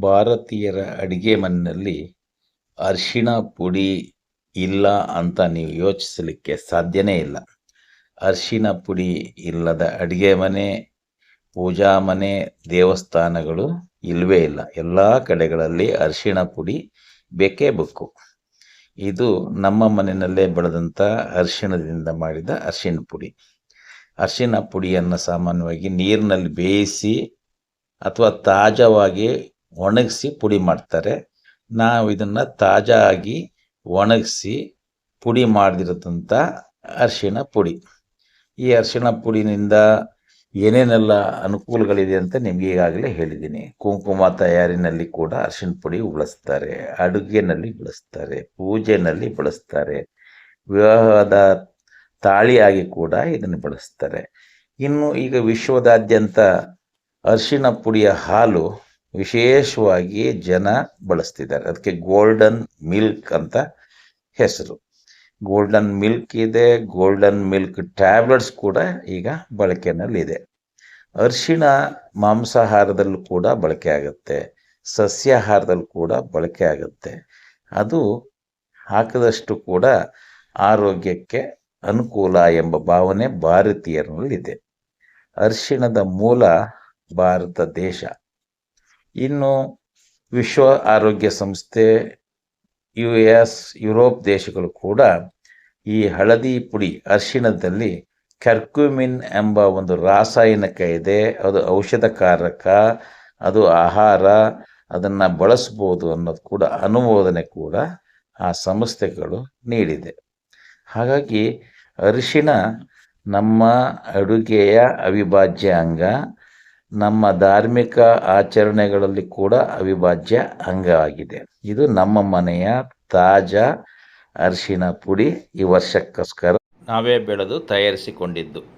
ಭಾರತೀಯರ ಅಡುಗೆ ಮನೆಯಲ್ಲಿ ಅರಿಶಿಣ ಪುಡಿ ಇಲ್ಲ ಅಂತ ನೀವು ಯೋಚಿಸಲಿಕ್ಕೆ ಸಾಧ್ಯನೇ ಇಲ್ಲ. ಅರಿಶಿಣ ಪುಡಿ ಇಲ್ಲದ ಅಡುಗೆ ಮನೆ, ಪೂಜಾ ಮನೆ, ದೇವಸ್ಥಾನಗಳು ಇಲ್ಲವೇ ಇಲ್ಲ. ಎಲ್ಲ ಕಡೆಗಳಲ್ಲಿ ಅರಿಶಿಣ ಪುಡಿ ಬೇಕೇ ಬೇಕು. ಇದು ನಮ್ಮ ಮನೆಯಲ್ಲೇ ಬೆಳೆದಂಥ ಅರಿಶಿಣದಿಂದ ಮಾಡಿದ ಅರಿಶಿಣ ಪುಡಿ. ಅರಿಶಿಣ ಪುಡಿಯನ್ನು ಸಾಮಾನ್ಯವಾಗಿ ನೀರಿನಲ್ಲಿ ಬೇಯಿಸಿ ಅಥವಾ ತಾಜಾವಾಗಿ ಒಣಗಿಸಿ ಪುಡಿ ಮಾಡ್ತಾರೆ. ನಾವು ಇದನ್ನು ತಾಜಾ ಆಗಿ ಒಣಗಿಸಿ ಪುಡಿ ಮಾಡಿದಿರತಂಥ ಅರಿಶಿಣ ಪುಡಿ. ಈ ಅರಿಶಿಣ ಪುಡಿನಿಂದ ಏನೇನೆಲ್ಲ ಅನುಕೂಲಗಳಿದೆ ಅಂತ ನಿಮಗೆ ಈಗಾಗಲೇ ಹೇಳಿದ್ದೀನಿ. ಕುಂಕುಮ ತಯಾರಿನಲ್ಲಿ ಕೂಡ ಅರಿಶಿಣ ಪುಡಿ ಬಳಸ್ತಾರೆ, ಅಡುಗೆನಲ್ಲಿ ಬಳಸ್ತಾರೆ, ಪೂಜೆನಲ್ಲಿ ಬಳಸ್ತಾರೆ, ವಿವಾಹದ ತಾಳಿಯಾಗಿ ಕೂಡ ಇದನ್ನು ಬಳಸ್ತಾರೆ. ಇನ್ನು ಈಗ ವಿಶ್ವದಾದ್ಯಂತ ಅರಿಶಿಣ ಪುಡಿಯ ಹಾಲು ವಿಶೇಷವಾಗಿ ಜನ ಬಳಸ್ತಿದ್ದಾರೆ. ಅದಕ್ಕೆ ಗೋಲ್ಡನ್ ಮಿಲ್ಕ್ ಅಂತ ಹೆಸರು. ಗೋಲ್ಡನ್ ಮಿಲ್ಕ್ ಇದೆ, ಗೋಲ್ಡನ್ ಮಿಲ್ಕ್ ಟ್ಯಾಬ್ಲೆಟ್ಸ್ ಕೂಡ ಈಗ ಬಳಕೆಯಲ್ಲಿದೆ ಅರಿಶಿಣ ಮಾಂಸಾಹಾರದಲ್ಲೂ ಕೂಡ ಬಳಕೆ ಆಗುತ್ತೆ. ಸಸ್ಯಾಹಾರದಲ್ಲೂ ಕೂಡ ಬಳಕೆ ಆಗುತ್ತೆ. ಅದು ಹಾಕಿದಷ್ಟು ಕೂಡ ಆರೋಗ್ಯಕ್ಕೆ ಅನುಕೂಲ ಎಂಬ ಭಾವನೆ ಭಾರತೀಯರಲ್ಲಿದೆ. ಅರಿಶಿಣದ ಮೂಲ ಭಾರತ ದೇಶ. ಇನ್ನು ವಿಶ್ವ ಆರೋಗ್ಯ ಸಂಸ್ಥೆ ಯು ಎಸ್ ಯುರೋಪ್ ದೇಶಗಳು ಕೂಡ ಈ ಹಳದಿ ಪುಡಿ ಅರಿಶಿಣದಲ್ಲಿ ಕರ್ಕ್ಯುಮಿನ್ ಎಂಬ ಒಂದು ರಾಸಾಯನಿಕ ಇದೆ. ಅದು ಔಷಧಕಾರಕ, ಅದು ಆಹಾರ, ಅದನ್ನು ಬಳಸ್ಬೋದು ಅನ್ನೋದು ಕೂಡ ಅನುಮೋದನೆ ಕೂಡ ಆ ಸಂಸ್ಥೆಗಳು ನೀಡಿದೆ. ಹಾಗಾಗಿ ಅರಿಶಿಣ ನಮ್ಮ ಅಡುಗೆಯ ಅವಿಭಾಜ್ಯ ಅಂಗ. ನಮ್ಮ ಧಾರ್ಮಿಕ ಆಚರಣೆಗಳಲ್ಲಿ ಕೂಡ ಅವಿಭಾಜ್ಯ ಅಂಗವಾಗಿದೆ. ಇದು ನಮ್ಮ ಮನೆಯ ತಾಜಾ ಅರಿಶಿನ ಪುಡಿ ಈ ವರ್ಷಕ್ಕೋಸ್ಕರ. ನಾವೇ ಬೆಳೆದು ತಯಾರಿಸಿಕೊಂಡಿದ್ದು.